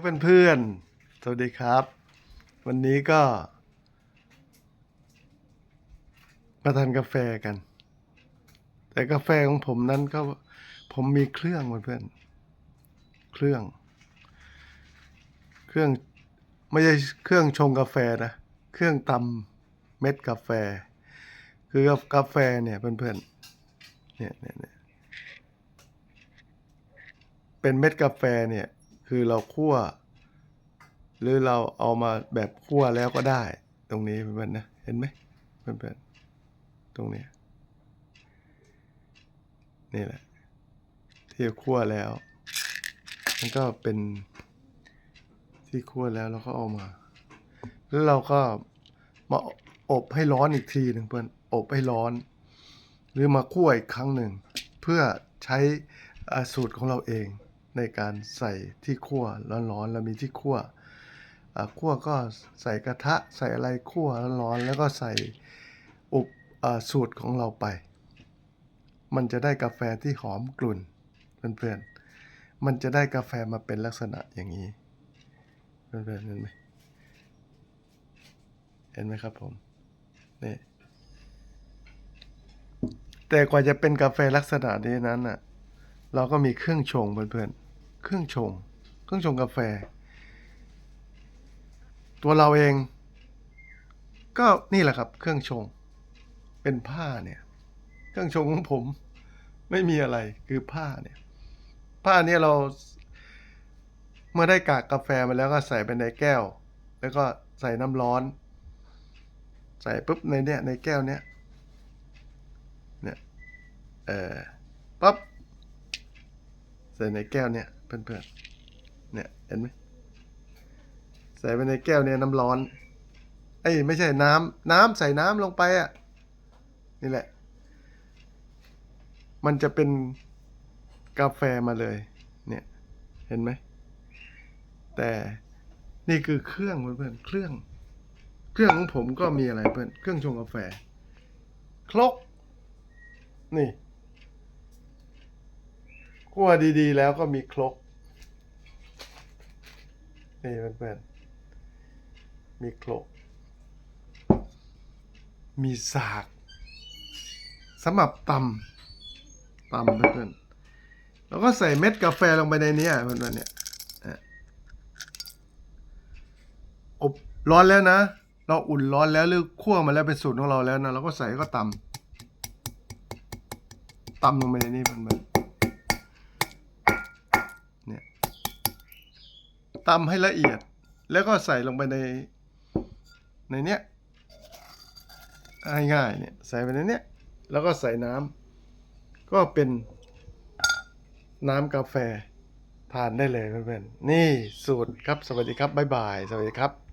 ก็เป็นเพื่อน สวัสดีครับ วันนี้ก็ มาทานกาแฟกัน แต่กาแฟของผมนั้นก็ผมมีเครื่องเพื่อนเครื่อง เครื่องไม่ใช่เครื่องชงกาแฟนะ เครื่องตำเม็ดกาแฟ คือกาแฟเนี่ยเพื่อนๆเนี่ยเนี่ยเนี่ยเป็นเม็ดกาแฟเนี่ย คือเราคั่ว หรือเราเอามาแบบคั่วแล้วก็ได้ ตรงนี้เพื่อนๆนะ เห็นไหมเพื่อนๆตรงนี้ นี่แหละ ที่คั่วแล้ว มันก็เป็นที่คั่วแล้วเราก็เอามา แล้วเราก็มาอบให้ร้อนอีกทีหนึ่งเพื่อนอบให้ร้อน หรือมาคั่วอีกครั้งหนึ่ง เพื่อใช้สูตรของเราเอง ในการใส่ที่คั่วร้อนๆแล้วมีที่คั่วคั่วก็ใส่กระทะใส่อะไรคั่วร้อนๆแล้วก็ใส่อุบอ่าสูตรของเราไป มันจะได้กาแฟที่หอมกลุ่นเพื่อนๆมันจะได้กาแฟมาเป็นลักษณะอย่างนี้เพื่อนๆเห็นไหมเห็นไหมครับผมนี่แต่กว่าจะเป็นกาแฟลักษณะนี้นั้นน่ะเราก็มีเครื่องชงเพื่อนๆ เครื่องชง เครื่องชงกาแฟ ตัวเราเอง ก็นี่แหละครับ เครื่องชง เป็นผ้าเนี่ย เครื่องชงของผมไม่มีอะไรคือผ้าเนี่ย ผ้าเนี่ยเรา เมื่อได้กากกาแฟมาแล้วก็ใส่ไปในแก้ว แล้วก็ใส่น้ำร้อน ใส่ปุ๊บในเนี้ยในแก้วเนี้ยเนี่ยเออปั๊บใส่ในแก้วเนี่ย เพื่อนๆ เนี่ยเห็นไหมใส่ไปในแก้วเนี่ยน้ำร้อนเอ้ไม่ใช่น้ำน้ำใส่น้ำลงไปอะ นี่แหละ มันจะเป็นกาแฟมาเลย เนี่ย เห็นไหม แต่นี่คือเครื่องเพื่อนๆ เครื่อง เครื่องของผมก็มีอะไรเพื่อน เครื่องชงกาแฟ ครก นี่ คั่วดีๆ แล้วก็มีครกนี่เพื่อนๆมีครก มีสากสำหรับตำตำเพื่อนๆแล้วก็ใส่เม็ดกาแฟลงไปในนี้เพื่อนๆเนี่ยอะอบร้อนแล้วนะ เราอุ่นร้อนแล้วหรือคั่วมาแล้วเป็นสูตรของเราแล้วนะ เราก็ใส่ก็ตำตำลงไปในนี้เพื่อนๆ ตำให้ละเอียด แล้วก็ใส่ลงไปในในเนี้ยง่ายๆเนี่ยใส่ไปในเนี้ยแล้วก็ใส่น้ำก็เป็นน้ำกาแฟทานได้เลยเพื่อนๆนี่สูตรครับสวัสดีครับบ๊ายบาย สวัสดีครับ